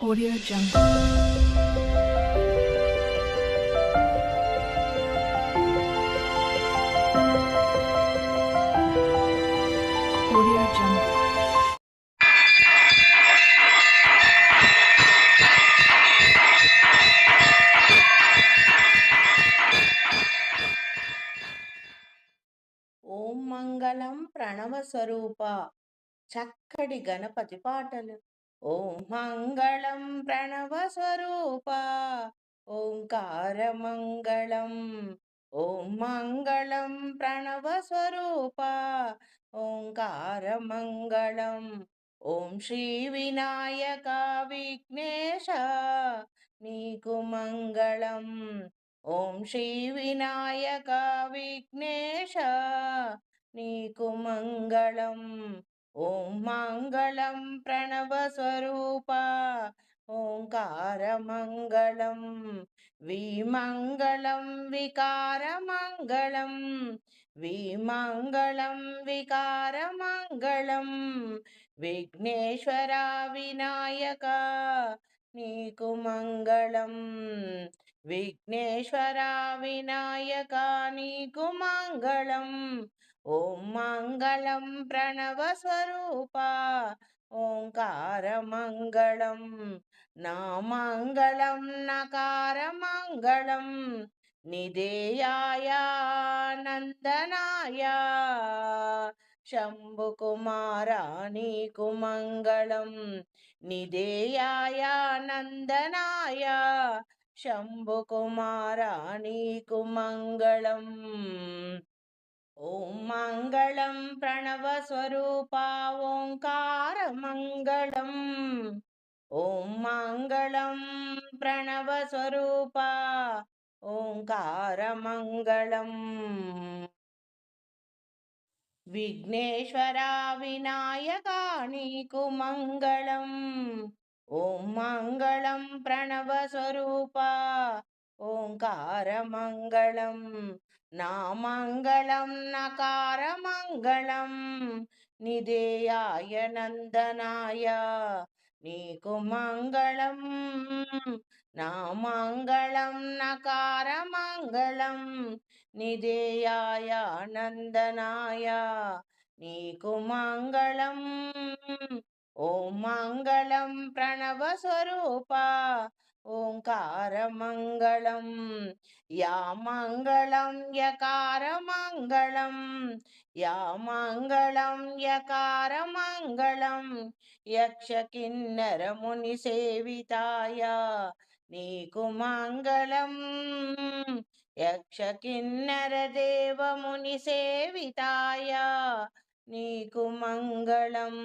Audio Jungle. Audio Jungle. ఓం మంగళం ప్రణవ స్వరూప చక్కటి గణపతి పాటలు ఓం మంగళం ప్రణవస్వరూప ఓంకార మంగళం. ఓం మంగళం ప్రణవస్వరూప ఓంకార మంగళం. ఓం శ్రీ వినాయక విఘ్నేశ నీకు మంగళం. ఓం శ్రీ వినాయక విఘ్నేశ నీకు మంగళం. ఓం మంగళం ప్రణవ స్వరూప ఓంకార మంగళం విమంగళం వికార మంగళం విమంగళం వికార మంగళం విఘ్నేశ్వర వినాయక నీకు మంగళం విఘ్నేశ్వర వినాయక నీకు మంగళం ఓం మంగళం ప్రణవ స్వరూప ఓంకార మంగళం నా మంగళం నకార మంగళం నిదేయాయ నందనాయ శంభుకుమార నీకు మంగళం నిదేయాయ నందనాయ శంభుకుమార నీకు మంగళం ఓం మంగళం ప్రణవ స్వరూప ఓంకార మంగళం. ఓం మంగళం ప్రణవ స్వరూప ఓంకార మంగళం. విఘ్నేశ్వర వినాయక నీకు మంగళం. ఓం మంగళం ప్రణవ స్వరూప ఓంకార మంగళం. నా మంగళం నకార మంగళం నిదేయాయ నందనాయ. నీకు మంగళం నా మంగళం నకార మంగళం నిదేయాయ నందనాయ. నీకు మంగళం ఓం మంగళం ప్రణవ స్వరూప ఓంకార మంగళం యా మంగళం యకార మంగళం యా మంగళం యకార మంగళం యక్ష కిన్నర ముని సేవితాయ నీకు మంగళం యక్ష కిన్నర దేవ ముని సేవితాయ నీకు మంగళం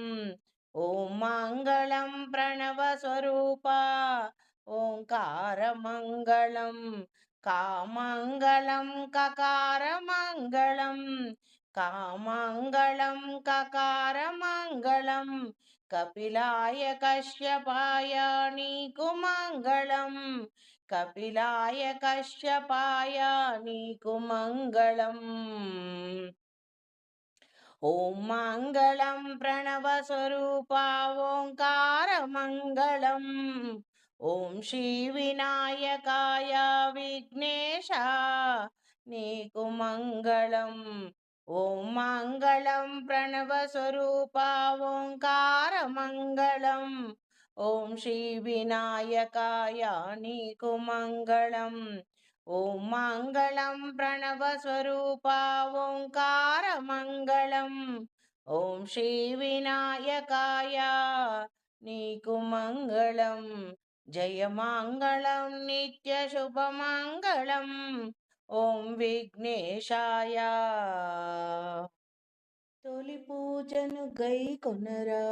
ఓం మంగళం ప్రణవ స్వరూపా ఓంకార మంగళం కామంగళం కకార మంగళం కామంగళం కకార మంగళం కపిలాయ కశ్యపాయ నీకు మంగళం కపిలాయ కశ్యపాయ నీకు మంగళం ఓం మంగళం ప్రణవ స్వరూప ఓంకార మంగళం ఓం శ్రీ వినాయకాయ విఘ్నేశ నీకు మంగళం. ఓం మంగళం ప్రణవ స్వరూప ఓంకార మంగళం. ఓం శ్రీ వినాయకాయ నీకు మంగళం. ఓం మంగళం ప్రణవ స్వరూప ఓంకార మంగళం. ఓం శ్రీ వినాయకాయ నీకు మంగళం. జయ మంగళం నిత్య శుభమంగళం ఓం విఘ్నేశాయ తొలి పూజను గై కొనరా।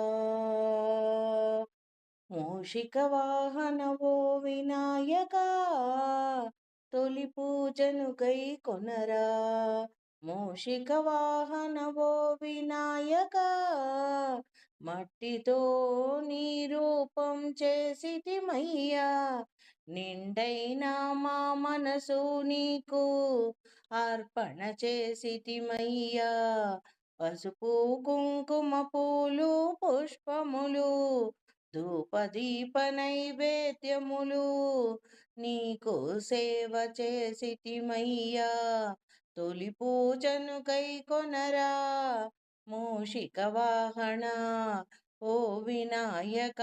మూషిక వాహనవో వినాయక। తొలి పూజను గై కొనరా। మూషిక వాహనవో వినాయక। మట్టితో నీ రూపం చేసితిమయ్యా. నిండైన మా మనసు నీకు అర్పణ చేసితిమయ్యా. పసుపు కుంకుమ పూలు పుష్పములు ధూపదీప నైవేద్యములు నీకు సేవ చేసిటిమయ్యా తొలి పూజను కై కొనరా. వాహన ఓ వినాయక!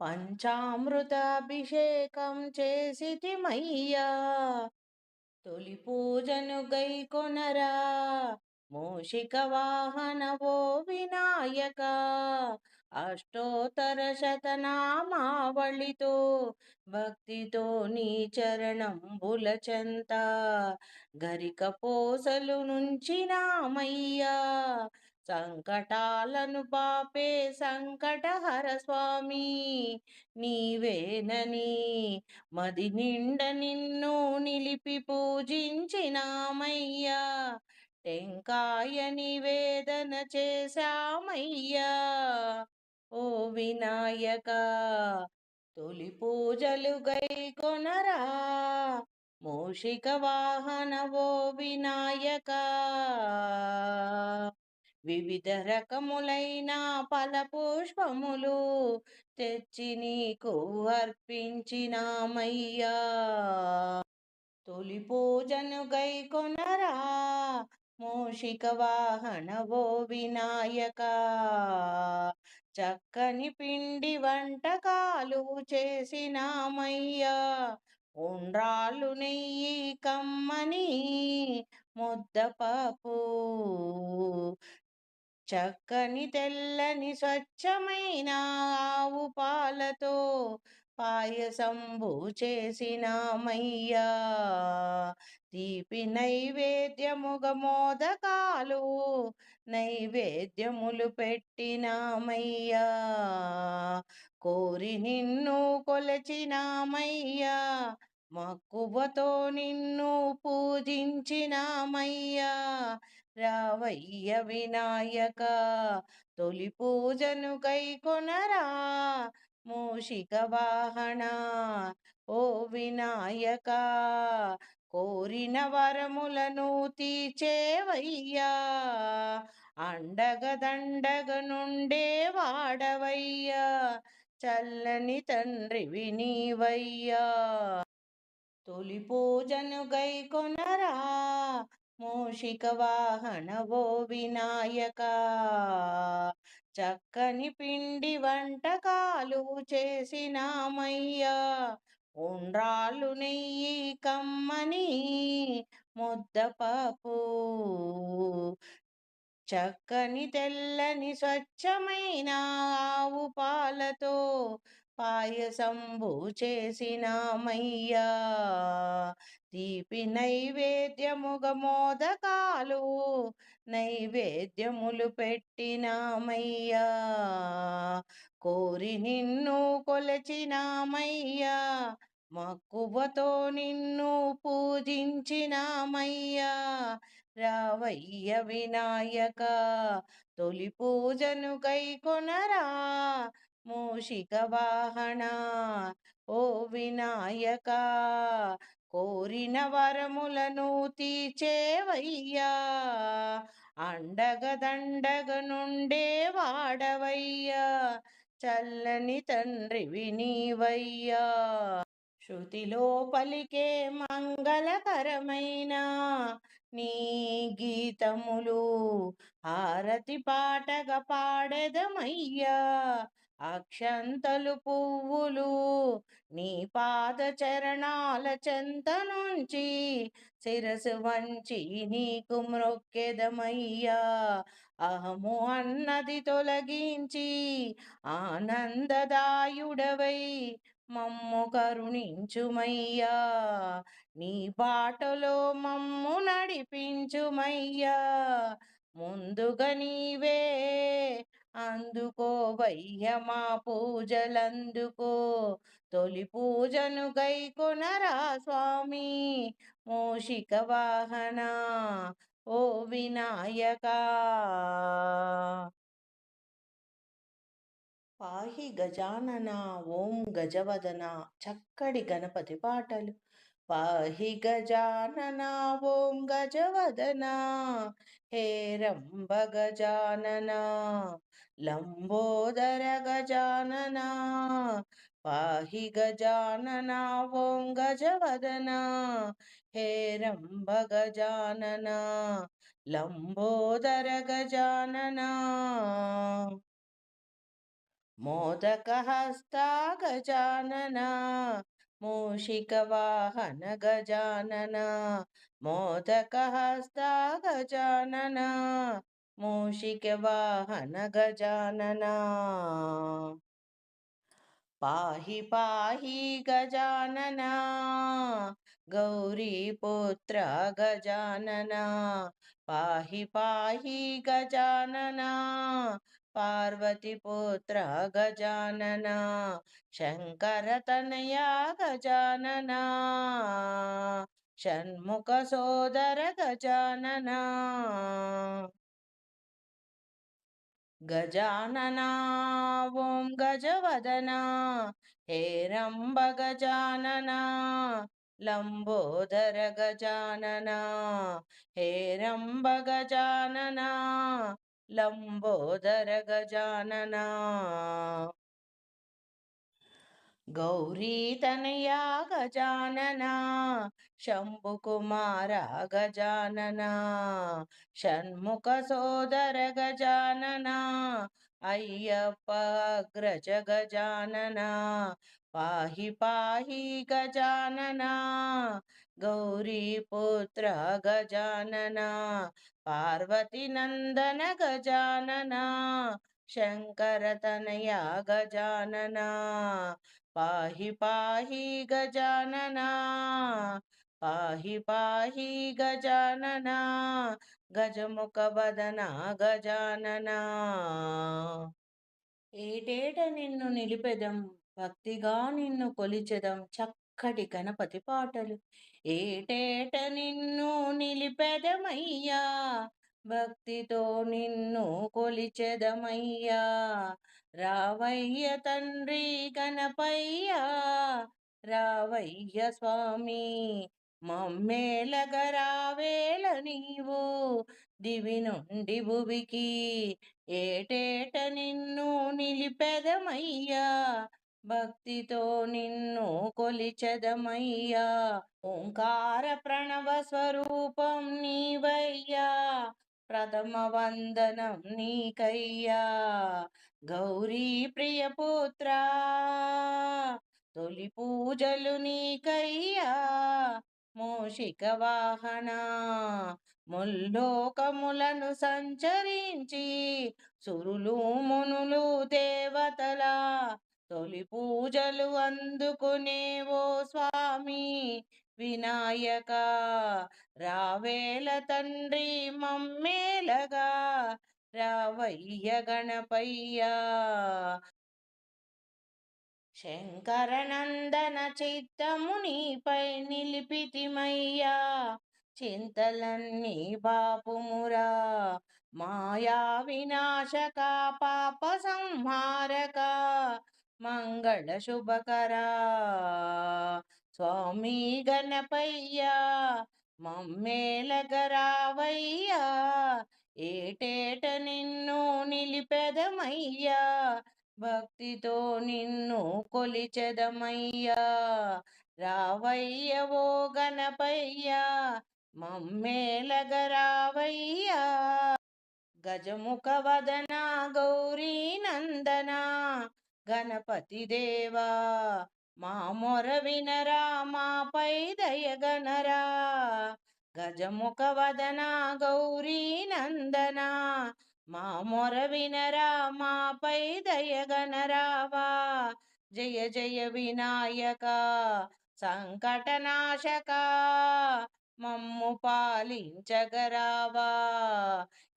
పంచామృతాభిషేకం చేసిటిమయ్యా తొలి పూజను గైకొనరా మూషిక వాహన ఓ వినాయక! అష్టోత్తర శతనామావళితో భక్తితో నీ చరణం బులచంత గరిక పోసలు నుంచినామయ్యా. సంకటాలను పాపే సంకటహర స్వామి నీవేనని మది నిండ నిన్ను నిలిపి పూజించినామయ్యా. టెంకాయ నివేదన చేశామయ్యా. ఓ వినాయక తొలి పూజలు గైకొనరా మూషిక వాహన ఓ వినాయక వివిధ రకములైన ఫల పుష్పములు తెచ్చి నీకు అర్పించినామయ్యా. తొలి పూజను గైకొనరా మూషిక వాహన వినాయక. చక్కని పిండి వంటకాలు చేసినామయ్యా. ఉండ్రాళ్ళు నెయ్యి కమ్మని ముద్దపప్పు. చక్కని తెల్లని స్వచ్ఛమైన ఆవు పాలతో పాయసంబు చేసినామయ్యా. తీపి నైవేద్యముగ మోదకాలు నైవేద్యములు పెట్టినామయ్యా. కోరి నిన్ను కొలచినామయ్యా. మక్కువతో నిన్ను పూజించినామయ్యా. రావయ్య వినాయక తొలి పూజను కైకొనరా. మూషిక వాహన ఓ వినాయక కోరిన వరములను తీచేవయ్యా అండగదండగ నుండే వాడవయ్యా చల్లని తండ్రి వినీవయ్యా తొలి పూజను గైకొనరా మూషిక వాహన ఓ వినాయక. చక్కని పిండి వంటకాలు చేసినామయ్యా. ఉండ్రాళ్ళు నెయ్యి కమ్మని ముద్దపప్పు చక్కని తెల్లని స్వచ్ఛమైన ఆవు పాలతో పాయసంబు చేసినామయ్యా. తీపి నైవేద్యముగ మోదకాలు నైవేద్యములు పెట్టినామయ్యా. కోరి నిన్ను కొలచినామయ్యా. మక్కువతో నిన్ను పూజించినామయ్యా. రావయ్య వినాయక తొలి పూజను కైకొనరా. మూషిక వాహన ఓ వినాయక కోరిన వరములను తీచేవయ్యా అండగదండగ నుండే వాడవయ్యా చల్లని తండ్రి వినీవయ్యా శృతిలో పలికే మంగళకరమైన నీ గీతములు హారతి పాటగా పాడెదమయ్యా. అక్షంతలు పువ్వులు నీ పాద చరణాల చెంత నుంచి శిరసు వంచి నీకు మ్రొక్కెదమయ్యా. అహము అన్నది తొలగించి ఆనందదాయుడవై మమ్ము కరుణించుమయ్యా. నీ బాటలో మమ్ము నడిపించుమయ్యా. ముందుగా నీవే అందుకో వయ్యమా పూజలందుకో. తొలి పూజను గైకొనరా స్వామి మూషిక వాహన ఓ వినాయక. పాహి గజానన ఓం గజవదన చక్కడి గణపతి పాటలు. పాహి గజానన ఓం గజవదన హే రంభ గజానన. లంబోదర గజానన పాహి గజానన ఓం గజవదన హే రంభ గజానన లంబోదర గజానన. మోదక హస్త గజానన మూషిక వాహన గజానన మోదక హస్త గజానన मूषिकवाहन गजानन। पाहि पाहि गजानन। गौरीपुत्र गजानना। पाहि पाहि गजानना। पार्वतीपुत्र गजानन। शङ्करतनया गजानन। षण्मुखसोदर गजानन। గజాననా ఓం గజవదనా హేరంబ గజాననా లంబోదర గజాననా హేరంబ గజాననా లంబోదర గజాననా. గౌరీతనయా గజాననా శంభుకుమార గజాననా షణ్ముఖ సోదర గజాననా అయ్యప్ప అగ్రజ గజాననా పాహి పాహి గజాననా గౌరీపుత్ర గజాననా పార్వతి నందన గజాననా శంకరతనయా గజాననా పాహి పాహి గజాననా పాహి పాహి గజాననా గజముఖ వదనా గజాననా. ఏటేట నిన్ను నిలిపెదం భక్తిగా నిన్ను కొలిచెదం చక్కటి గణపతి పాటలు. ఏటేట నిన్ను నిలిపెదమయ్యా భక్తితో నిన్ను కొలిచెదమయ్యా. రావయ్య తండ్రి గణపయ్యా. రావయ్య స్వామి మమ్మేలగరావేళ నీవు. దివి నుండి భువికి ఏటేట నిన్ను నిలిపెదమయ్యా. భక్తితో నిన్ను కొలిచెదమయ్యా. ఓంకార ప్రణవ స్వరూపం నీవయ్యా. ప్రథమ వందనం నీకయ్యా. గౌరీ ప్రియపుత్ర తొలి పూజలు నీకయ్యా. మోషిక వాహన ముల్లోకములను సంచరించి సురులు మునులు దేవతల తొలి పూజలు అందుకునేవో స్వామి. వినాయక రావేల తండ్రి మమ్మేలగా రావయ్య గణపయ్యా. శంకరనందన చిత్తము నీపై నిలిపితిమయ్యా చింతలన్నీ బాపుమురా. మాయా వినాశక పాప సంహారక మంగళ శుభకరా. స్వామి గణపయ్యా మమ్మేలగరావయ్యా ఏటేట నిన్ను నిలిపెదమయ్యా భక్తితో నిన్ను కొలిచెదమయ్యా. రావయ్యవో గణపయ్యా మమ్మేలగరావయ్యా గజముఖ వదన గౌరీ నందన గణపతి దేవా మా మొర వినరా మాపై దయగనరా గజముఖ వదన గౌరీ నందన. మా మొర వినరా మాపై దయగనరావా జయ జయ వినాయక సంకటనాశక. మమ్ము పాలించగరావా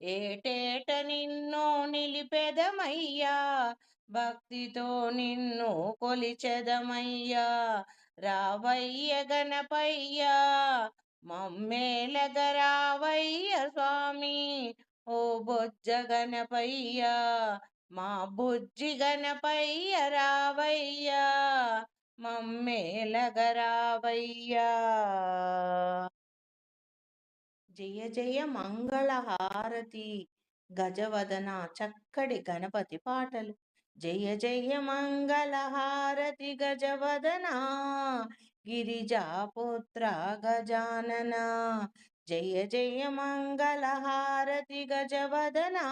ఏటేట నిన్నో నిలిపెదమయ్యా భక్తితో నిన్ను కొలిచెదమయ్యా. రావయ్య గణపయ్యా. మమ్మేలగ రావయ్య స్వామి. ఓ బొజ్జ గణపయ్యా. మా బుజ్జి గణపయ్య రావయ్యా. మమ్మేలగ రావయ్యా. జయ జయ మంగళ హారతి గజవదన చక్కడి గణపతి పాటలు. జయ జయ మంగళహారతి గజవదనా గిరిజాపుత్ర గజానన జయ జయ మంగళహారతి గజవదనా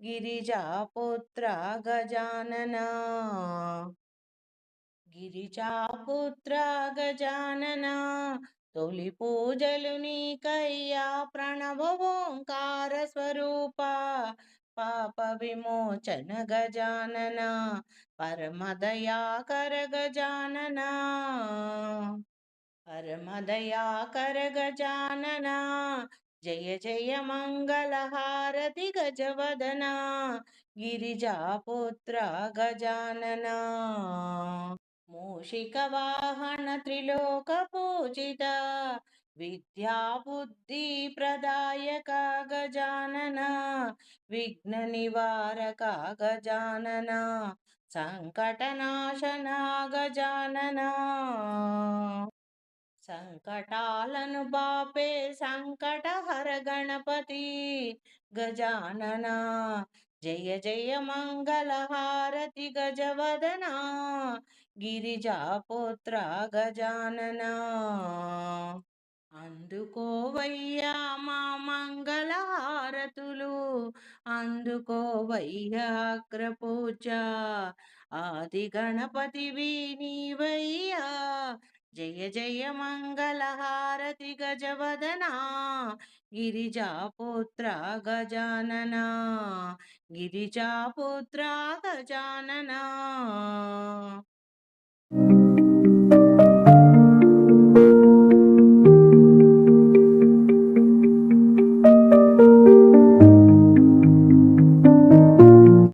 గిరిజాపుత్ర గజానన. గిరిజాపుత్ర గజానన తొలి పూజలు నీకయ్యా ప్రణవ ఓంకార స్వరూప పాప విమోచన గజానన పరమదయాకర గజానన. పరమదయాకర గజానన జయ జయ మంగళహారతి గజవదన గిరిజాపుత్ర గజానన. మూషిక వాహన త్రిలోక పూజిత విద్యా బుద్ధి ప్రదాయక గజానన విఘ్న నివారక గజానన సంకటనాశన గజానన సంకటాలను బాపే సంకటహర గణపతి గజానన. జయ జయ మంగళహారతి గజవదన గిరిజాపుత్ర గజానన. అందుకోవయ్యా మా మంగళహారతులు అందుకోవయ్యా అగ్రపూజ. ఆది గణపతివి నీవయ్యా జయ జయ మంగళహారతి గజవదనా గజవదన గిరిజాపుత్ర గజానన గిరిజాపుత్ర గజానన.